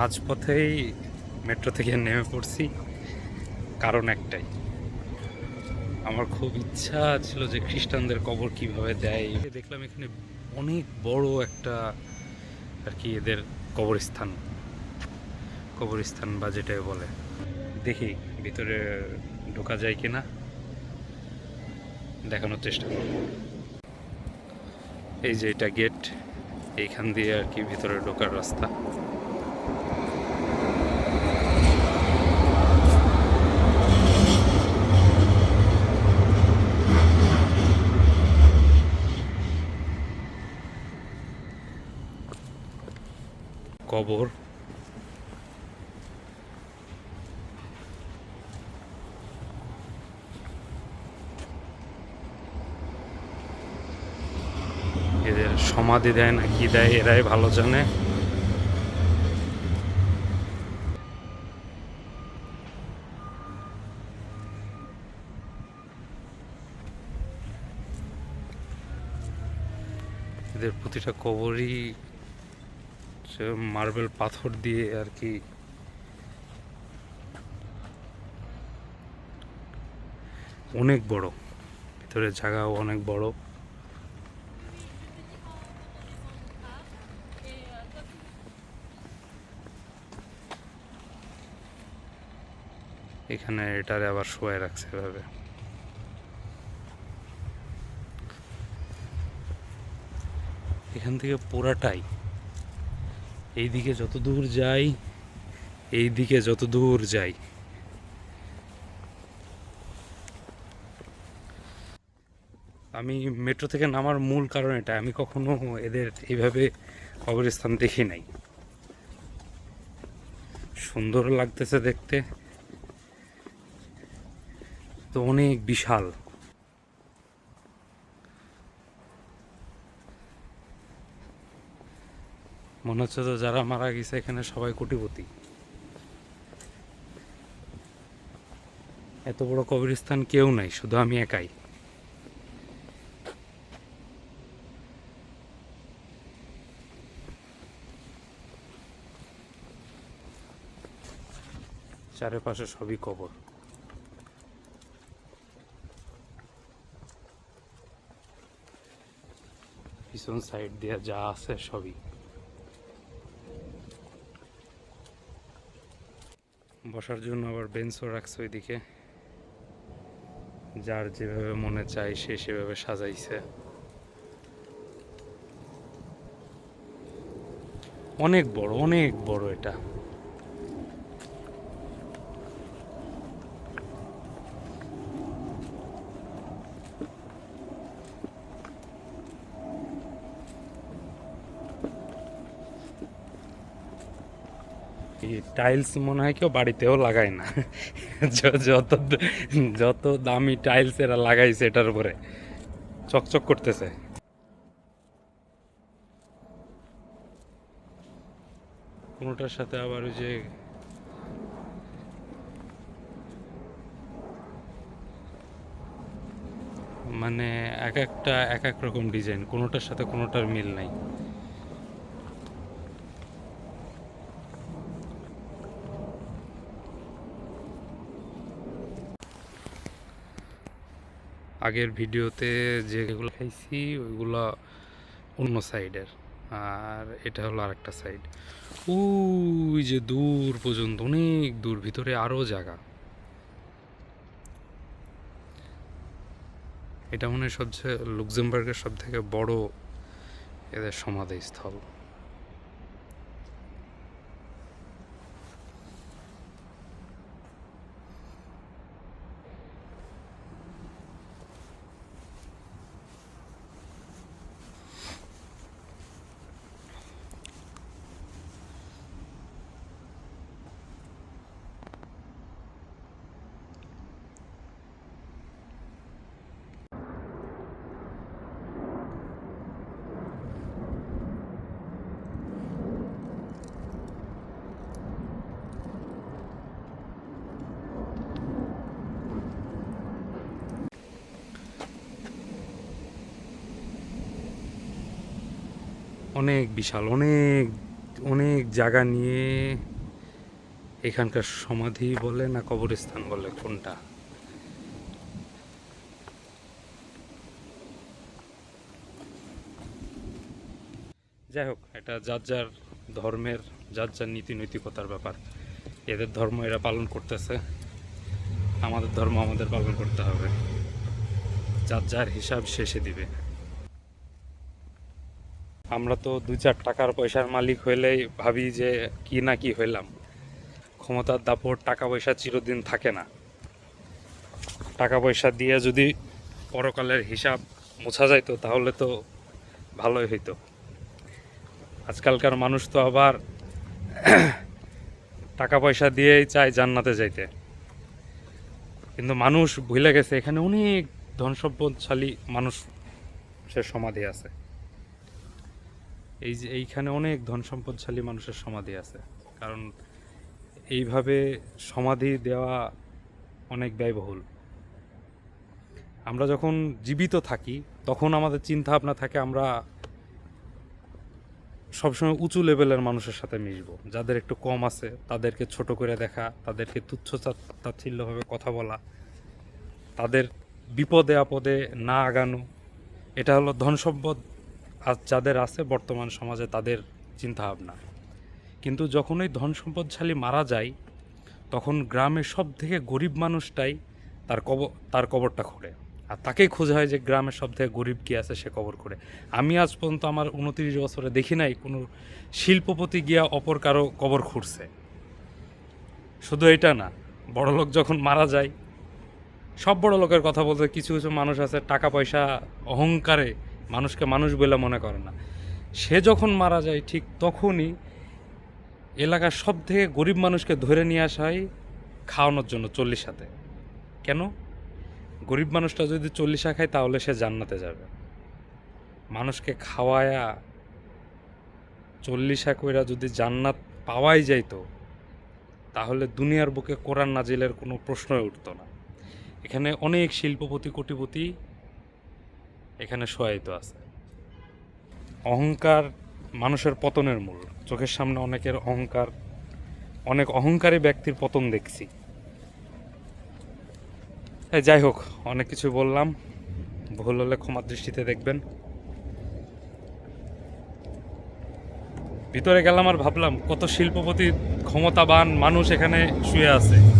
রাজপথেই metro থেকে নেমে পড়ছি, কারণ একটাই। আমার খুব ইচ্ছা ছিল যে খ্রিস্টানদের কবর কীভাবে দেয়। দেখলাম এখানে অনেক বড় একটা আর কি এদের কবরস্থান। কবরস্থান বা যেটাই বলে। দেখি ভিতরে ঢোকা যায় কিনা। দেখানোর চেষ্টা করব। এই যে এটা গেট, এইখান দিয়ে আর কি ভিতরে ঢোকার রাস্তা। কবর। এদের সমাধি দেয় না কি দেয় এরাই ভালো জানে। এদের প্রতিটা কবরই মার্বেল পাথর দিয়ে আর কি। অনেক বড়। ভিতরে জায়গাও অনেক বড়। এখানে এটারে আবার শোয়াই রাখছে এভাবে। এখান থেকে পুরাটাই এইদিকে যত দূর যাই, এইদিকে যত দূর যাই। আমি মেট্রো থেকে নামার মূল কারণ এটা আমি কখনো এদের এইভাবে কবরস্থান দেখি নাই। সুন্দর লাগতেছে দেখতে। তো অনেক বিশাল। মনে হচ্ছে তো যারা মারা গেছে এখানে সবাই কোটিপতি। এত বড় কবরস্থান কেউ নাই, শুধু আমি একাই। চারিপাশে সবই কবর। পিছন সাইড দিয়ে যা আছে সবই। বসার জন্য আবার বেঞ্চও রাখছে ওইদিকে। যার যেভাবে মনে চায় সে সেভাবে সাজাইছে। অনেক বড় অনেক বড় এটা। টাইলস মনে হয় কেউ বাড়িতেও লাগায় না। যত যত দামি টাইলস এরা লাগাইছে এটার উপরে। চকচক করতেছে। কোনোটার সাথে আবার ওই যে মানে এক একটা এক এক রকম ডিজাইন, কোনোটার সাথে কোনোটার মিল নাই। আগের ভিডিওতে যেগুলো খাইছি, ওইগুলো অন্য সাইডের। আর এটা হলো আরেকটা সাইড। ওই যে দূর পর্যন্ত, অনেক দূর, ভিতরে আরও জায়গা। এটা মনে হয় সবচেয়ে লুক্সেমবার্গের সব থেকে বড় এদের সমাধিস্থল। অনেক বিশাল, অনেক অনেক জায়গা নিয়ে এখানকার সমাধি বলে না কবরস্থান বলে, কোনটা? যাই হোক, এটা যার যার ধর্মের, যার যার নীতি নৈতিকতার ব্যাপার। এদের ধর্ম এরা পালন করতেছে। আমাদের ধর্ম আমাদের পালন করতে হবে। যার যার হিসাব শেষে দিবে। আমরা তো দু চার টাকার পয়সার মালিক হইলেই ভাবি যে কি না কি হইলাম। ক্ষমতার দাপট টাকা পয়সা চিরদিন থাকে না। টাকা পয়সা দিয়ে যদি পরকালের হিসাব মোছা যাইতো, তাহলে তো ভালোই হইতো। আজকালকার মানুষ তো আবার টাকা পয়সা দিয়েই চায় জান্নাতে যাইতে। কিন্তু মানুষ ভুলে গেছে, এখানে অনেক ধন সম্পদশালী মানুষের সমাধি আছে। এই যে এইখানে অনেক ধন সম্পদশালী মানুষের সমাধি আছে। কারণ এইভাবে সমাধি দেওয়া অনেক ব্যয়বহুল। আমরা যখন জীবিত থাকি, তখন আমাদের চিন্তা ভাবনা থাকে আমরা সবসময় উঁচু লেভেলের মানুষের সাথে মিশবো। যাদের একটু কম আছে, তাদেরকে ছোট করে দেখা, তাদেরকে তুচ্ছ তাচ্ছিল্যভাবে কথা বলা, তাদের বিপদে আপদে না আগানো, এটা হলো ধন সম্পদ আজ যাদের আছে বর্তমান সমাজে তাদের চিন্তাভাবনা। কিন্তু যখন ওই ধন সম্পদশালী মারা যায়, তখন গ্রামের সব থেকে গরিব মানুষটাই তার কবর তার কবরটা খোঁড়ে। আর তাকেই খোঁজা হয় যে গ্রামের সব থেকে গরিব কী আছে সে কবর করে আমি আজ পর্যন্ত আমার উনত্রিশ বছরে দেখি নাই কোনো শিল্পপতি গিয়া অপর কারও কবর খুঁড়ছে। শুধু এটা না বড় লোক যখন মারা যায়, সব বড় লোকের কথা বলতে কিছু কিছু মানুষ আছে টাকা পয়সা অহংকারে মানুষকে মানুষ বলে মনে করে না। সে যখন মারা যায় ঠিক তখনই এলাকার সব থেকে গরিব মানুষকে ধরে নিয়ে আসা হয় খাওয়ানোর জন্য চল্লিশ হাতে। কেন? গরিব মানুষটা যদি চল্লিশা খায় তাহলে সে জান্নাতে যাবে। মানুষকে খাওয়ায়া চল্লিশা কইরা যদি জান্নাত পাওয়াই যাইতো, তাহলে দুনিয়ার বুকে কোরআন নাজিলের কোনো প্রশ্নই উঠতো না। এখানে অনেক শিল্পপতি, কোটিপতি এখানে সহায়িত আছে। অহংকার মানুষের পতনের মূল। চোখের সামনে অনেকের অহংকার, অনেক অহংকারী ব্যক্তির পতন দেখছি। যাই হোক, অনেক কিছু বললাম। ভুল হলে ক্ষমা দৃষ্টিতে দেখবেন। ভিতরে গেলাম আর ভাবলাম, কত শিল্পপতি ক্ষমতাবান মানুষ এখানে শুয়ে আছে।